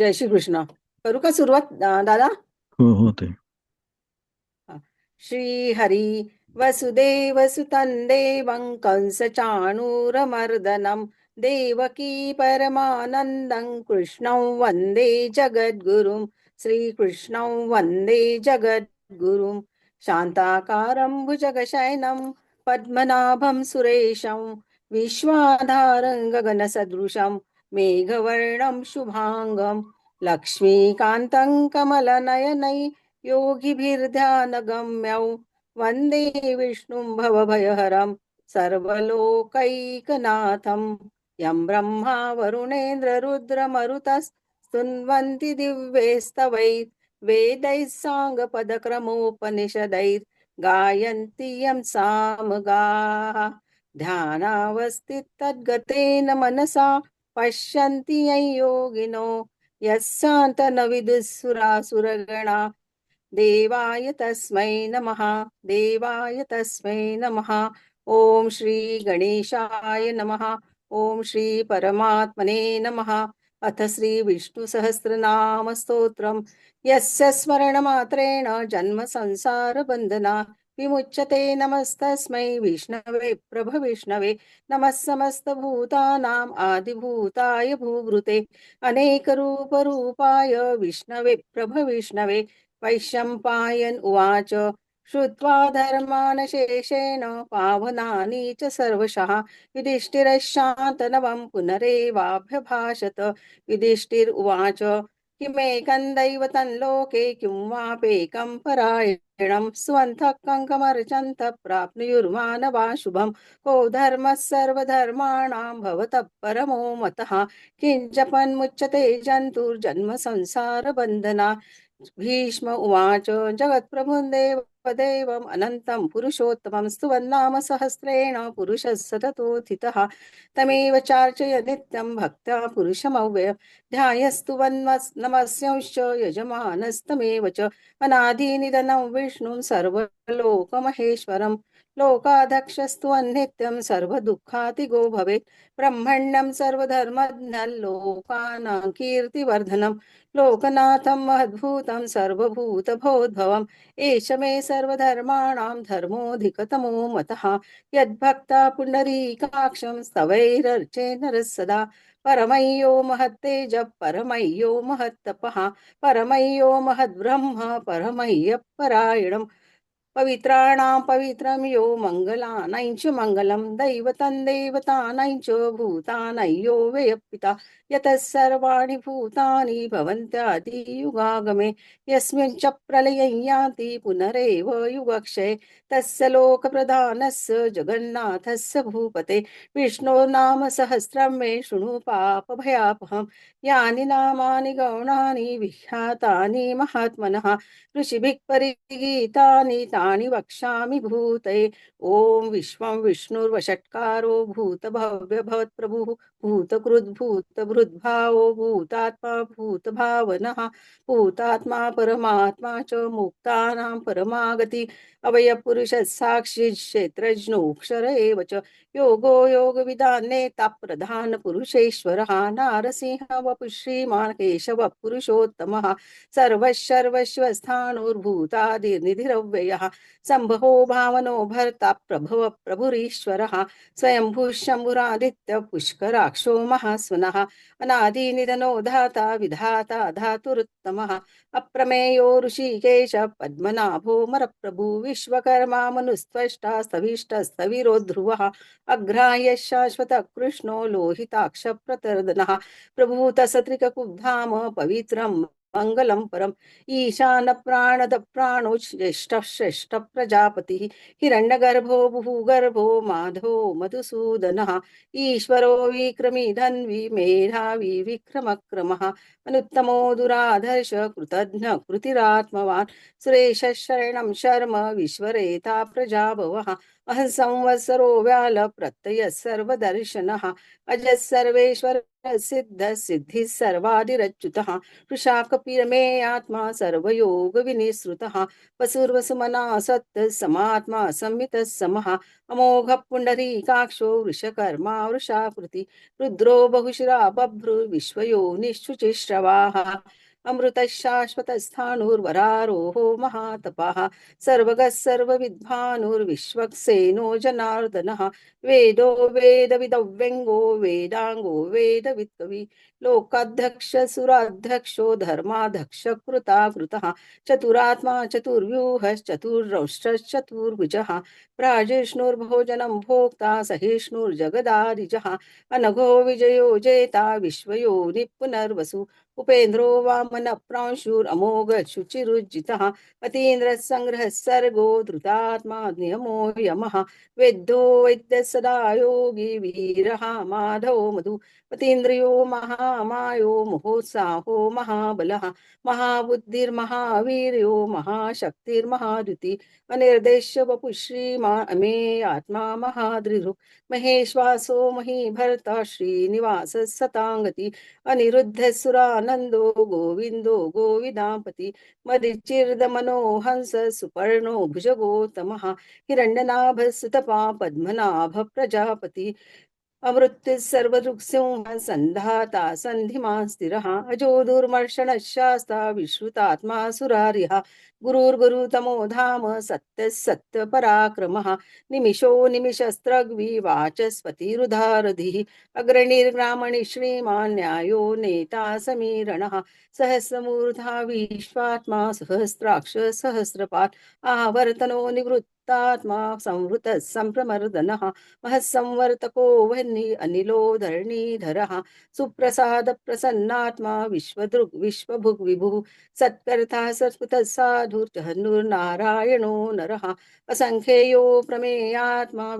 जय श्री कृष्ण। करू का सुरुवात दादा? हो हो। ते श्री हरी वसुदेव सुतं देवं कंस चाणूरमर्दनं देवकी परमानन्दं कृष्णं वंदे जगद्गुरुं श्रीकृष्णं वंदे जगद्गुरुं शान्ताकारं भुजगशयनं पद्मनाभं सुरेशं विश्वाधारं गगनसदृशं मेघवर्णं शुभाङ्गं लक्ष्मीकान्तं कमलनयनै योगिभिर्ध्यानगम्यौ। वन्दे विष्णुं भवभयहरं सर्वलोकैकनाथं। यं ब्रह्मा वरुणेन्द्ररुद्रमरुतस्तुन्वन्ति दिव्यैस्तवैः वेदैः साङ्गपदक्रमोपनिषदैर्गायन्ति यं सामगाः। ध्यानावस्थितद्गतेन मनसा पश्यन्ति यं योगिनो यस्सान्तनविदुःसुरासुरगणा देवाय तस्मै नमः देवाय तस्मै नमः। ॐ श्री गणेशाय नमः ॐ श्री परमात्मने नमः। अथ श्री विष्णुसहस्रनाम यस्य स्मरणमात्रेण जन्मसंसारबन्धना विमुच्यते नमस्तस्मै विष्णवे प्रभविष्णवे नमस्समस्तभूतानाम् आदिभूताय भूभृते अनेकरूपरूपाय विष्णवे प्रभविष्णवे वैशम्पायन उवाच। श्रुत्वा धर्मानशेषेण पावनानि च सर्वशः। युधिष्ठिरशान्तनवं पुनरेवाभ्यभाषत। युधिष्ठिर्उवाच उवाच दैवतं लोके किं वापेकं परायणं। स्वन्तः कङ्कमर्चन्त को परमो मतः। किञ्जपन्मुच्यते जन्तुर्जन्म संसारबन्धना। भीष्म उवाच देवदेवम् अनन्तं पुरुषोत्तमं स्तुवन्नाम सहस्रेण पुरुषः सततोत्थितः तमेव चार्चय नित्यं भक्त्या पुरुषमव्यय। ध्यायस्तुवन्मस् नमस्यंश्च यजमानस्तमेव च। अनादिनिधनं विष्णुं सर्वलोकमहेश्वरं लोकाध्यक्षस्तु अन्नित्यं सर्वदुःखातिगो भवेत्। ब्रह्मण्यं सर्वधर्मज्ञं लोकानां कीर्तिवर्धनं लोकनाथं महद्भूतं सर्वभूतभोद्भवम् एष मे सर्वधर्माणां धर्मोऽधिकतमो मतः। यद्भक्ता पुण्डरीकाक्षं स्तवैरर्चे नरः सदा। परमय्यो महत्तेज परमय्यो महत्तपः। परमय्यो महद्ब्रह्म परमय्यः परायणम् पवित्राणां पवित्रं यो मङ्गलानां च मङ्गलं दैवतं देवतानां च भूतानां यो व्यपिता यतः सर्वाणि भूतानि भवन्त्यादियुगागमे, यस्मिन् च प्रलयं यान्ति पुनरेव युगक्षये तस्य लोकप्रधानस्य जगन्नाथस्य भूपते। विष्णो नाम सहस्रं मे शृणु पापभयापहं। यानि नामानि गौणानि विख्यातानि महात्मनः। ऋषिभिः परिगीतानि तानि वक्ष्यामि भूतये ॐ विश्वं विष्णुर्वषट्कारो भूतभव्यभवत्प्रभुः। भूतकृद्भूतभृद्भावो भूतात्मा भूतभावनः। भूतात्मा परमात्मा च मुक्तानां परमागति। अवयपुरुषः साक्षी क्षेत्रज्ञोऽक्षर एव च। योगो योगविदान्नेता प्रधानपुरुषेश्वरः नारसिंह वपु श्रीमान् केशवः पुरुषोत्तमः सर्वशर्वस्वस्थाणुर्भूतादिर्निधिरव्ययः सम्भवो भावनो भर्ता प्रभव प्रभुरीश्वरः, स्वयंभूः शम्भुरादित्य पुष्कराक्षो महास्वनः अनादिनिधनो धाता विधाता धातुरुत्तमः, अप्रमेयो ऋषिकेश पद्मनाभो मरप्रभु विश्वकर्मा मनुस्त्वष्टा स्तविष्टस्तविरो ध्रुवः अग्राह्य शाश्वत कृष्णो लोहिताक्ष प्रतर्दनः प्रभूतसत्रिककुब्धाम पवित्रं मङ्गलं परम् ईशान प्राणद प्राणो ज्येष्ठः श्रेष्ठ प्रजापतिः हिरण्यगर्भो भूगर्भो माधवो मधुसूदनः ईश्वरो विक्रमी धन्वी मेधावी विक्रमक्रमः अनुत्तमो दुराधर्ष कृतज्ञ कृतिरात्मवान् सुरेश शरणं शर्म विश्वरेता प्रजाभवः अहं संवत्सरो व्याल प्रत्यय सर्वदर्शनः अजः सर्वेश्वर सिद्ध सिद्धि सर्वादिरच्युतः। मे आत्मा सर्वयोग विनीसृत वसुर्वसुमना सत् समात्मा संमितः समः अमोघ पुण्डरीकाक्षो वृषकर्मा वृषाकृति। रुद्रो बहुशिरा बभ्रु बभ्रुर्विश्वयो निःशुचिश्रवाः। अमृतशाश्वतस्थाणुर्वरारोहो महातपः, सर्वगः सर्वविद्वानुर्विश्वक्सेनो जनार्दनः, वेदो वेदविदव्यङ्गो वेदाङ्गो वेदवित्कवि लोकाध्यक्ष सुराध्यक्षो धर्माध्यक्ष कृता कृतः चतुरात्मा चतुर्व्यूहश्चतुर्रौष्ट्रश्चतुर्भुजः प्राजिष्णुर्भोजनं भोक्ता सहिष्णुर्जगदादिजः। अनघो विजयो जेता विश्वयो निपुनर्वसु। उपेन्द्रो वामन प्रांशुरमोघ शुचिरुज्जितः अतीन्द्रः सङ्ग्रहः सर्गो धृतात्मा नियमो यमः। वेद्यो वैद्यः सदा योगी वीरः माधवो मधु। अतीन्द्रियो महामायो, मुहोत्साहो महाबलः, महाबुद्धिर्महावीर्यो, महाशक्तिर्महाद्युति अनिर्देश्य आत्मा महादृढुक् महेश्वासो महीभर्ता श्रीनिवासः सताङ्गति अनिरुद्धसुरानन्दो गोविन्दो गोविदापति मरिचिर्दमनो हंस सुपर्णो भुजगोतमः, हिरण्यनाभसुतपा पद्मनाभ प्रजापति अमृत्युः सर्वदृक्सिंह सन्धाता सन्धिमान् स्थिरः अजो दुर्मर्षणः शास्ता विश्रुतात्मा सुरार्यः गुरुर्गुरुतमो धाम सत्यः सत्यपराक्रमः, निमिषो निमिषस्त्रग्विवाचस्पतिरुधारधिः अग्रणिर्ग्रामणि श्रीमान् नेता समीरणः, सहस्रमूर्धा विश्वात्मा, सहस्राक्ष सहस्रपात्, आवर्तनो निवृत्तात्मा संवृतः सम्प्रमर्दनः महत्संवर्तको वह्नि अनिलो धरणीधरः सुप्रसाद प्रसन्नात्मा विश्वदृग् विश्वभुग् विभुः सत्कर्ता सत्कृतः साधुर्जहनुर्नारायणो नरः। असङ्ख्येयो प्रमेयात्मा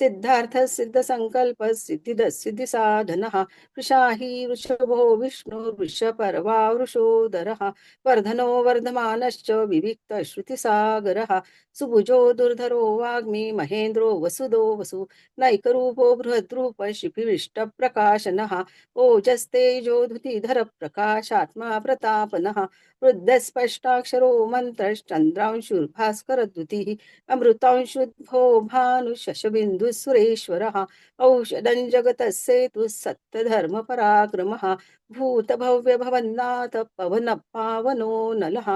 सिद्धार्थ सिद्धसङ्कल्प सिद्धिद सिद्धिसाधनः वृषाही वृषभो विष्णु वृषपर्वा वृषोदरः वर्धनो वर्धमानश्च विविक्त श्रुतिसागरः सुभुजो दुर्धरो वाग्मी महेन्द्रो वसुदो वसु। नैकरूपो बृहद्रूप शिपिविष्टप्रकाशनः ओजस्तेजो धृतिधर प्रकाशात्मा प्रतापनः। वृद्धस्पष्टाक्षरो मन्त्रश्चन्द्रांशुर्भास्करद्युतिः अमृतांशुद्भो भानुशशबिन्दुः सुरेश्वरः औषधं जगतः सेतुः सत्यधर्मपराक्रमः। भूतभव्यभवन्नाथ पवन पावनो नलः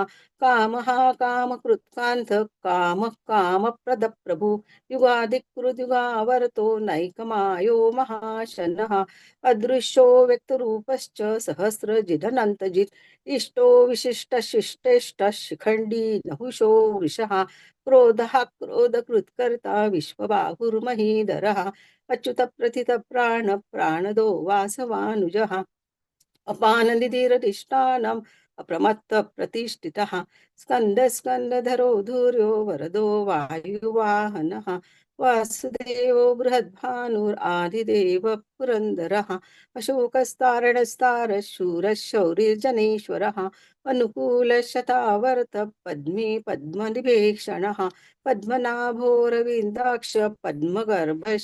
कामः कामकृत्कान्त कामः कामप्रदप्रभु युगादिकृद्युगावर्तो नैकमायो महाशनः अदृश्यो व्यक्तरूपश्च सहस्रजिदनन्तजित् इष्टो विशिष्टशिष्टेष्टः शिखण्डी नहुषो वृषः क्रोधः क्रोधकृत्कर्ता विश्वबाहुर्महीधरः अच्युतप्रथितप्राण प्राणदो वासवानुजः अपाननिधिरधिष्ठानम् अप्रमत्तप्रतिष्ठितः। स्कन्दस्कन्दधरो धूर्यो वरदो वायुवाहनः। वासुदेवो बृहद्भानुरादिदेव पुरन्दरः। अशोकस्तारणस्तारः शूरः शौर्यजनेश्वरः अनुकूलशतावर्त पद्मी पद्मनिभेक्षणः पद्मनाभोरविन्दाक्ष पद्मगर्भः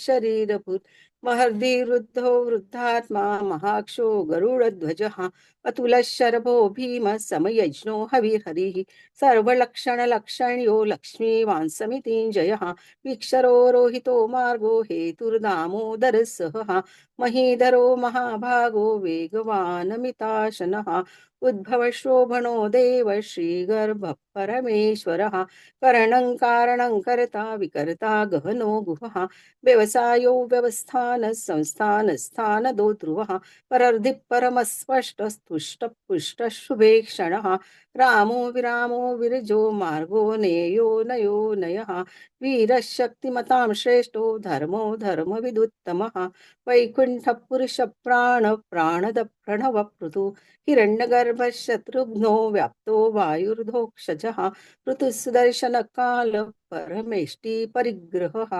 शरीरभूत् महर्दिवृद्धो वृद्धात्मा, महाक्षो गरुडध्वजः अतुलशरभो भीमः समयज्ञो हविर्हरिः सर्वलक्षणलक्षण्यो लक्ष्मीवान् समितिञ्जयः वीक्षरो रोहितो मार्गो हेतुर्दामोदरः सहः, महीधरो महाभागो वेगवानमिताशनः उद्भवशोभनो देव श्रीगर्भः परमेश्वरः, करणं कारणं कर्ता विकर्ता गहनो गुहः, व्यवसायो व्यवस्थान संस्थान स्थानदो ध्रुवः परर्धि परमस्पष्टस्तुष्ट पुष्ट शुभेक्षणः रामो विरामो विरजो मार्गो नेयो नयो नयः वीरशक्तिमतां श्रेष्ठो धर्मो धर्मविदुत्तमः वैकुण्ठपुरुषप्राण प्राणद प्रणवपृथु हिरण्यगर्भः शत्रुघ्नो व्याप्तो वायुर्धोक्षजः ऋतुसुदर्शनकाल परमेष्टि परिग्रहः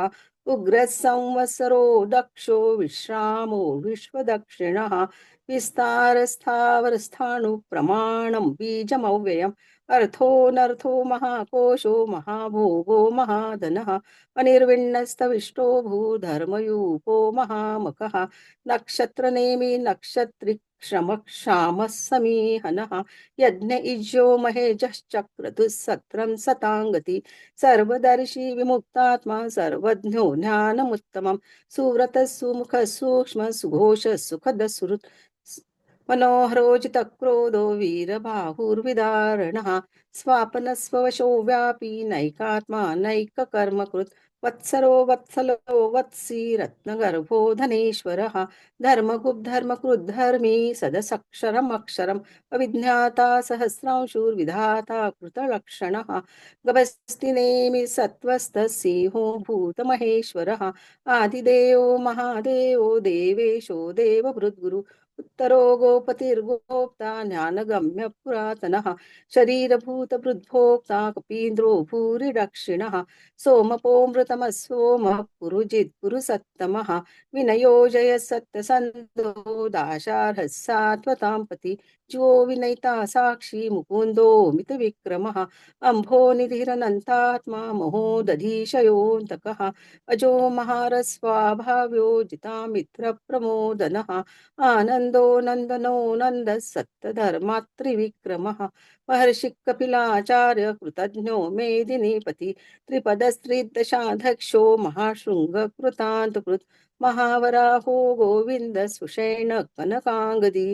उग्रः संवत्सरो दक्षो विश्रामो विश्वदक्षिणः विस्तारस्थावरस्थाणुप्रमाणं बीजमव्ययम्। अर्थोऽनर्थो महाकोशो महाभोगो महाधनः अनिर्विण्णस्तविष्टो भूधर्मयूपो महामकः नक्षत्रनेमि नक्षत्रि क्षमक्षामः यज्ञ इज्यो महेजश्चक्रतुःसत्रं सताङ्गति सर्वदर्शी विमुक्तात्मा सर्वज्ञो ज्ञानमुत्तमं सुव्रतः सुमुखः सूक्ष्म सुघोष सुखद सुहृत् मनोहरोजितक्रोधो वीरबाहुर्विदारणः स्वापनस्ववशो व्यापी नैकात्मा नैककर्मकृत् वत्सरो वत्सलो वत्सी रत्नगर्भो धनेश्वरः धर्मगुब्धर्मकृद्धर्मी सदसक्षरमक्षरम्। अविज्ञाता सहस्रांशुर्विधाता कृतलक्षणः। गभस्तिनेमि सत्त्वस्तसिंहो भूतमहेश्वरः। आदिदेवो महादेवो देवेशो देवभृद्गुरु। उत्तरो गोपतिर्गोप्ता ज्ञानगम्य पुरातनः शरीरभूतभृद्भोक्ता कपीन्द्रो भूरिदक्षिणः सोमपोमृतमः सोमः पुरुजित् पुरुसत्तमः विनयोजय सत्यसन्दो दाशार्हः सात्वतां पति जो विनयिता साक्षी मुकुंदो मुकुन्दो मितविक्रमः। अम्भोनिधिरनन्तात्मा महोदधीशयोऽन्तकः अजो महारस्वाभाव्यो जितामित्रप्रमोदनः। आनन्दो नन्दनो नन्दः महर्षिः कपिलाचार्य कृतज्ञो मेदिनीपति। त्रिपदस्त्रिदशाध्यक्षो महाशृङ्गकृतान्तकृत्। महावराहो गोविन्द सुषेण कनकाङ्गदी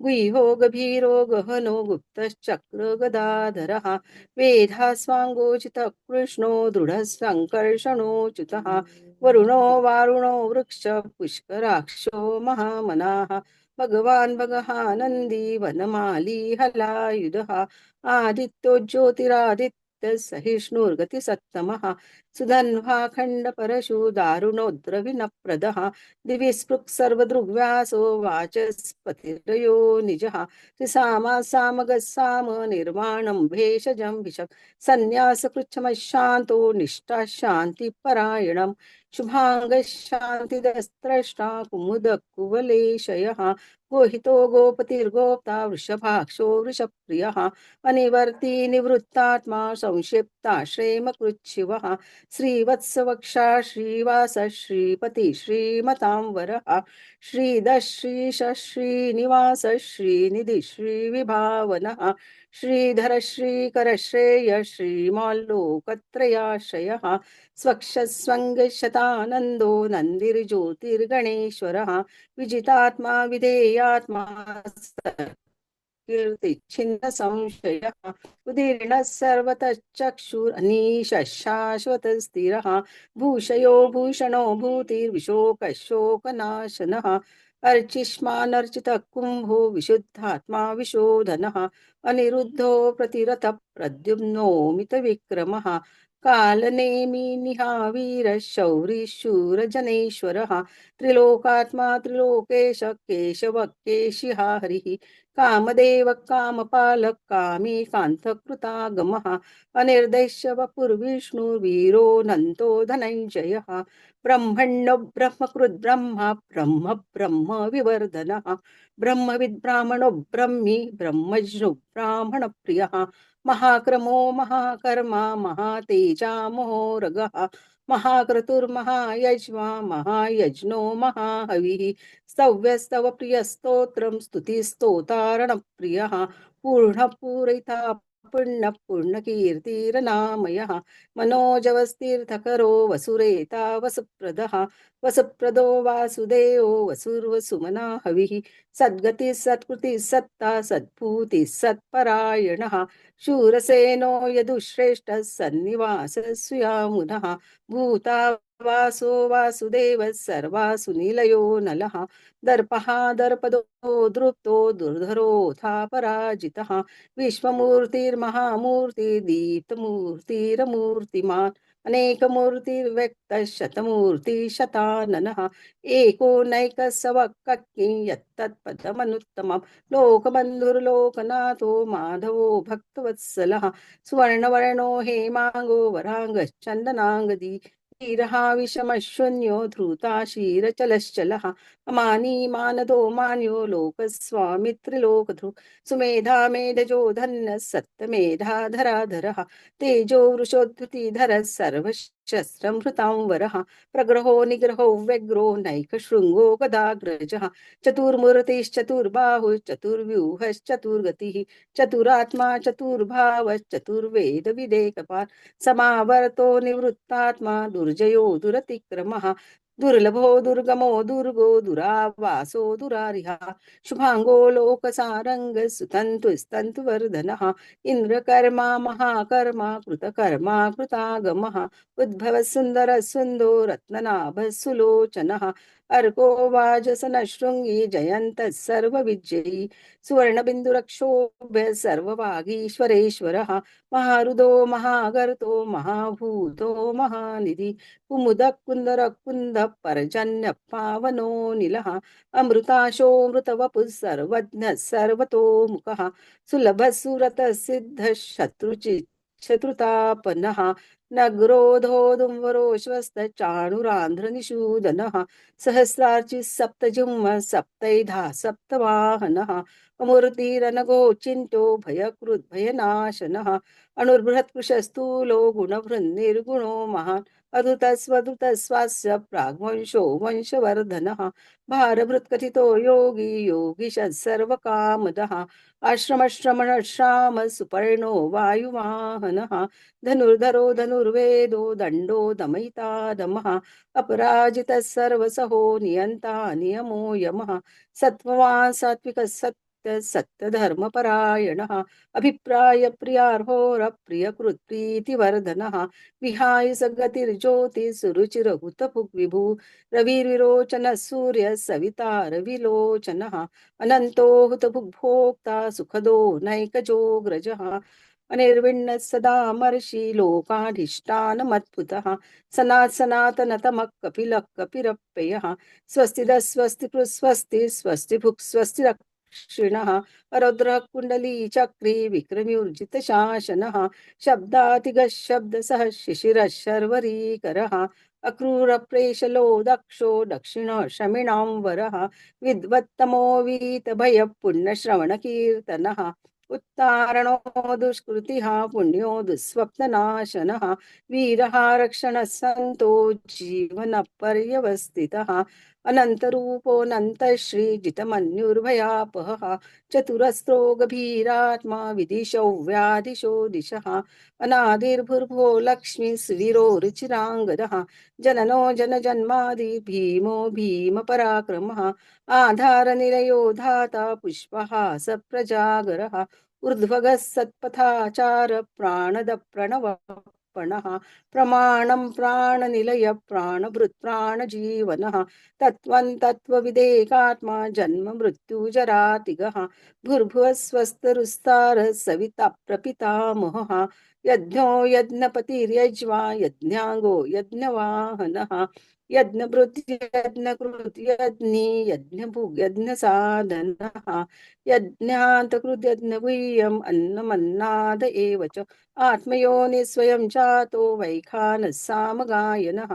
गुह्यो गभीरो गहनो गुप्तश्चक्र गदाधरः वेधास्वाङ्गोचितः कृष्णो दृढः सङ्कर्षणोच्युतः वरुणो वारुणो वृक्ष पुष्कराक्षो महामनाः भगवान् भगहानन्दी वनमाली हलायुधः आदित्यो ज्योतिरादित्य सहिष्णुर्गतिसत्तमः सुधन्वाखण्ड परशु दारुणोद्रविनप्रदः दिवि स्पृक् सर्वदृग्व्यासो वाचस्पतिरयो निजः। त्रिसामासामगस्साम निर्वाणं भेषजं भिषक् सन्न्यासकृच्छमशान्तो निष्ठाशान्तिपरायणं शुभाङ्गशान्तिदस्त्रष्टा कुमुदकुवलेशयः। गोहितो गोपतिर्गोप्ता वृषभाक्षो वृषप्रियः। अनिवर्ती निवृत्तात्मा संक्षिप्ता श्रेमकृच्छिवः। श्रीवत्सवक्षा श्रीवास श्रीपति वरः श्रीदश्रीश श्रीनिवास श्रीनिधि श्रीविभावनः श्रीधर श्रीकर श्रेय श्रीमाल्लोकत्रयाश्रयः स्वक्षस्वङ्गशतानन्दो नन्दिर्ज्योतिर्गणेश्वरः विजितात्मा विधेयात्मा कीर्तिच्छिन्न संशयः, उदीर्णः सर्वतश्चक्षुरनीशः शाश्वतस्थिरः भूषयो भूषणो भूतिर्विशोकशोकनाशनः, अर्चिष्मानर्चितः कुम्भो विशुद्धात्मा विशोधनः, अनिरुद्धो प्रतिरतः प्रद्युम्नो मितविक्रमः कालनेमि निहावीरः शौरिः शूरजनेश्वरः, त्रिलोकात्मा त्रिलोकेश केशव केशिहा हरिः। कामदेव कामपालक कामी कान्तकृतागमः अनिर्देश्य वपुर्विष्णुर्वीरो नन्तो धनञ्जयः ब्रह्मण्य ब्रह्मकृद्ब्रह्म ब्रह्म ब्रह्म विवर्धनः ब्रह्मविद्ब्राह्मणो ब्रह्मी ब्रह्मज्ञो ब्राह्मणप्रियः महाक्रमो महाकर्मा महातेजा महोरगः महाक्रतुर्महायज्वा महायज्ञो महाहविः स्तव्यस्तव प्रियस्तोत्रं स्तुतिस्तोतारणप्रियः पूर्णपूरिता पुण्यपूर्णकीर्तिरनामयः मनोजवस्तीर्थकरो वसुरेता वसुप्रदः वसुप्रदो वासुदेवो वसुर्वसुमना हविः। सद्गतिः सत्कृतिः सत्ता सद्भूतिः सत्परायणः। शूरसेनो यदुश्रेष्ठः सन्निवासः सुयामुनः भूता वासो वासुदेवः सर्वासु निलयो नलः। दर्पः दर्पदो दृप्तो दुर्धरोऽथा अनेक अनेकमूर्ती व्यक्त शतमूर्ती शतानन एको नैक सवक्की यत्तत्पदमनुत्तम लोकबन्धुर्लोकनाथो माधवो भक्तवत्सलः सुवर्णवर्णो हेमाङ्गो वराङ्गश्चन्दनाङ्गदी वीरः विषमशून्यो धृताशीरचलश्चलः अमानी मानदो मान्यो लोकस्वामित्रिलोकधृ। सुमेधा मेधजो धन्यः सत्तमेधाधराधरः तेजो वृषोद्धृतिधरः सर्वशस्त्रं हृतां वरः प्रग्रहो निग्रहो व्यग्रो नैकशृङ्गो गदाग्रजः चतुर्मुरतिश्चतुर्बाहुश्चतुर्व्यूहश्चतुर्गतिः चतुरात्मा चतुर्भावश्चतुर्वेदविदेकपान् समावर्तो निवृत्तात्मा दुर्जयो दुरतिक्रमः दुर्लभो दुर्गमो दुर्गो दुरावासो दुरारिहा। शुभाङ्गो लोकसारङ्ग सुतन्तु स्तन्तु वर्धनः। इन्द्रकर्मा महाकर्मा कृतकर्मा कृतागमः। उद्भव सुन्दर सुन्दो रत्ननाभ सुलोचनः अर्को वाजसन शृङ्गी जयन्तः सर्वविजयी सुवर्णबिन्दुरक्षोभ्य सर्ववागीश्वरेश्वरः महारुदो महागर्तो महाभूतो महानिधि। कुमुदः कुन्दरः कुन्दः परजन्यः पावनो निलः। अमृताशोऽमृतवपुः सर्वज्ञः सर्वतोमुखः। शत्रुचि शत्रुतापनः। सप्त जुम्म सहस्रार्चिः सप्तैधा सप्तवाहनः गोचिंतो चिन्तो भयकृद्भयनाशनः अणुर्बृहत्कृशस्थूलो गुणभृन्निर्गुणो महान् अधुतस्वधुतस्वास्य प्राग्वंशो वंशवर्धनः भारभृत्कथितो योगी योगिशः सर्वकामदः आश्रमश्रमणश्राम सुपर्णो वायुवाहनः। धनुर्धरो धनुर्वेदो दण्डो दमयिता दमः अपराजितः सर्वसहो नियन्ता नियमो यमः। सत्त्ववान् सात्विकः सत्यधर्मपरायणः अभिप्राय प्रियार्होरप्रियकृत् प्रीतिवर्धनः विहाय सगतिर्ज्योतिः सुरुचिरहुतभुग्विभू रविर्विरोचनः सूर्यः सविता रविलोचनः अनन्तो हुतभुग्भोक्ता सुखदो नैकजोऽग्रजः अनिर्विण्णः सदामर्षि लोकाधिष्ठानमद्भुतः। सनात् सनातनतमः कपिलः कपिरप्ययः स्वस्तिदः स्वस्ति स्वस्ति स्वस्ति भुक् स्वस्ति क्षिणः रौद्रः कुण्डली चक्री विक्रम्युर्जितशासनः शब्दातिगः शब्दसः शिशिरः शर्वरीकरः अक्रूरप्रेशलो दक्षो दक्षिणः शमिणां वरः विद्वत्तमो वीतभयः पुण्यश्रवणकीर्तनः उत्तारणो दुष्कृतिः पुण्यो दुःस्वप्ननाशनः वीरः रक्षणः सन्तो जीवनपर्यवस्थितः अनन्तरूपोऽनन्तश्रीजितमन्युर्भयापहः चतुरस्रो गभीरात्मा विदिशौ व्यादिशो दिशः अनादिर्भुर्भो लक्ष्मी सुवीरो रुचिराङ्गदः जननो जनजन्मादि भीमो भीमपराक्रमः आधारनिलयो धाता पुष्पहास प्रजागरः ऊर्ध्वगः सत्पथाचार प्राणद प्रणव पणः प्रमाणं प्राणनिलय प्राणभृत् तत्त्वं तत्त्वविदेकात्मा जन्म मृत्युजरातिगः भूर्भुवः स्वस्तरुस्तारः सविता प्रपितामहः यज्ञो यज्ञपतिर्यज्वा यज्ञाङ्गो यज्ञवाहनः। यज्ञभृत् यज्ञकृत्, यज्ञी यज्ञभुग् यज्ञसाधनः, यज्ञान्तकृत् यज्ञगुह्यम् अन्नमन्नाद एव च। आत्मयोनि स्वयं चातो वैखानः सामगायनः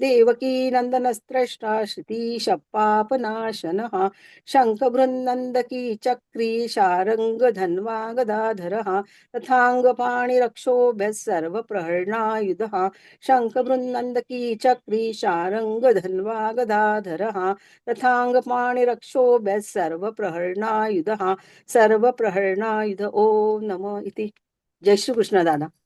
देवकीनन्दनस्त्रष्टा श्रुतीशपापनाशनः शङ्खबृन्नन्दकी चक्री शारङ्गधन्वा गदाधरः तथाङ्गपाणिरक्षोभ्यः सर्वप्रहरणायुधः शङ्खबृन्नन्दकी चक्री शारङ्गधन्वा गदाधरः प्रहरणायुध सर्वप्रहरणायुधः। सर्वप्रहरणायुध ॐ नम इति। जय श्री कृष्ण दादा।